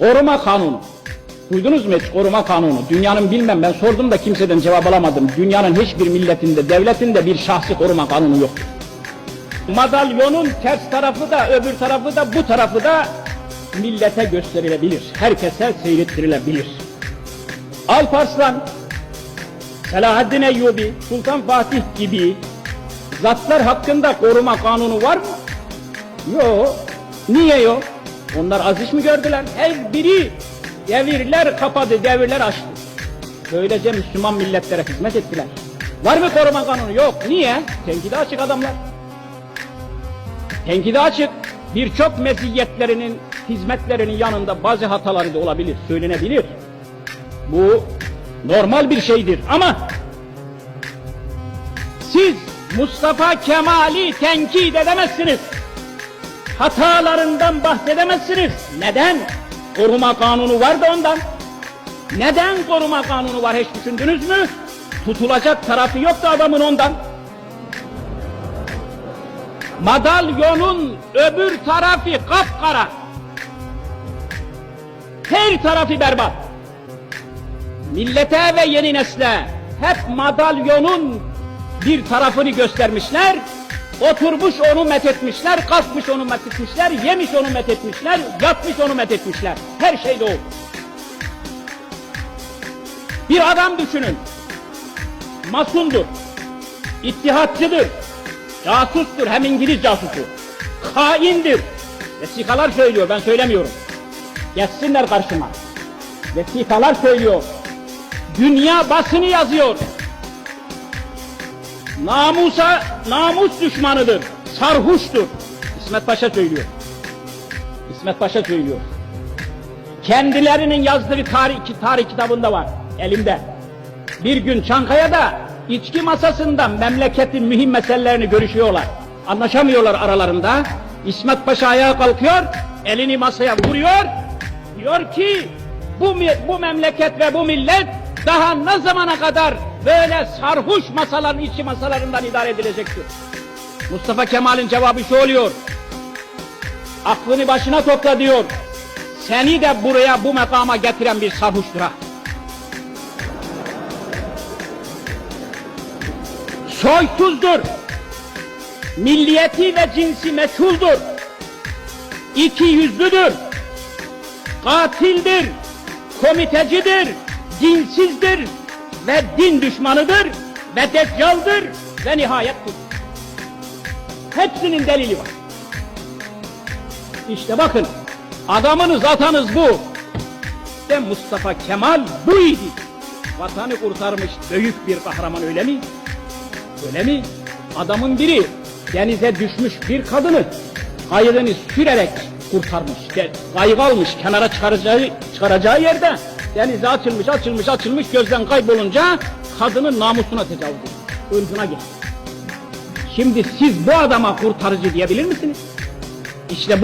Koruma kanunu. Duydunuz mu hiç koruma kanunu? Dünyanın bilmem ben sordum da kimseden cevap alamadım. Dünyanın hiçbir milletinde, devletinde bir şahsi koruma kanunu yok. Madalyonun ters tarafı da öbür tarafı da bu tarafı da millete gösterilebilir. Herkese seyrettirilebilir. Alparslan, Selahaddin Eyyubi, Sultan Fatih gibi zatlar hakkında koruma kanunu var mı? Yok. Niye yok? Onlar aziz mi gördüler? Her biri devirler kapadı, devirler açtı. Böylece Müslüman milletlere hizmet ettiler. Var mı koruma kanunu? Yok. Niye? Tenkide açık adamlar. Tenkide açık. Birçok meziyetlerinin, hizmetlerinin yanında bazı hataları da olabilir, söylenebilir. Bu normal bir şeydir ama siz Mustafa Kemal'i tenkit edemezsiniz. Hatalarından bahsedemezsiniz. Neden? Koruma kanunu var da ondan. Neden koruma kanunu var hiç düşündünüz mü? Tutulacak tarafı yok da adamın ondan. Madalyonun öbür tarafı kapkara. Her tarafı berbat. Millete ve yeni nesle hep madalyonun bir tarafını göstermişler. Oturmuş onu methetmişler, kalkmış onu methetmişler, yemiş onu methetmişler, yatmış onu methetmişler. Her şey de o. Bir adam düşünün. Masundur. ittihatçıdır. Casustur. Hem İngiliz casusu. Haindir. Vesikalar söylüyor. Ben söylemiyorum. Geçsinler karşıma. Vesikalar söylüyor. Dünya basını yazıyor. Namusa, namus düşmanıdır. Sarhuştur. İsmet Paşa söylüyor. İsmet Paşa söylüyor. Kendilerinin yazdığı tarih, tarih kitabında var. Elimde. Bir gün Çankaya'da içki masasında memleketin mühim meselelerini görüşüyorlar. Anlaşamıyorlar aralarında. İsmet Paşa ayağa kalkıyor, elini masaya vuruyor. Diyor ki bu, bu memleket ve bu millet daha ne zamana kadar böyle sarhoş masaların içi masalarından idare edilecektir. Mustafa Kemal'in cevabı şu oluyor. Aklını başına topla diyor. Seni de buraya bu makama getiren bir sarhoştur ha. soysuzdur. Milliyeti ve cinsi meçhuldur. İki yüzlüdür. Katildir. Komitecidir. Dinsizdir. Ve din düşmanıdır. Ve deccaldır. Ve nihayet budur. Hepsinin delili var. İşte bakın adamınız atanız bu. İşte Mustafa Kemal buydu. Vatanı kurtarmış büyük bir kahraman öyle mi? Öyle mi? Adamın biri denize düşmüş bir kadını kayığını sürerek kurtarmış. De, kayık almış kenara çıkaracağı, çıkaracağı yerde denize açılmış açılmış açılmış gözden kaybolunca kadının namusuna tecavüz ediyor. Irkına geçti. Şimdi siz bu adama kurtarıcı diyebilir misiniz? İşte bu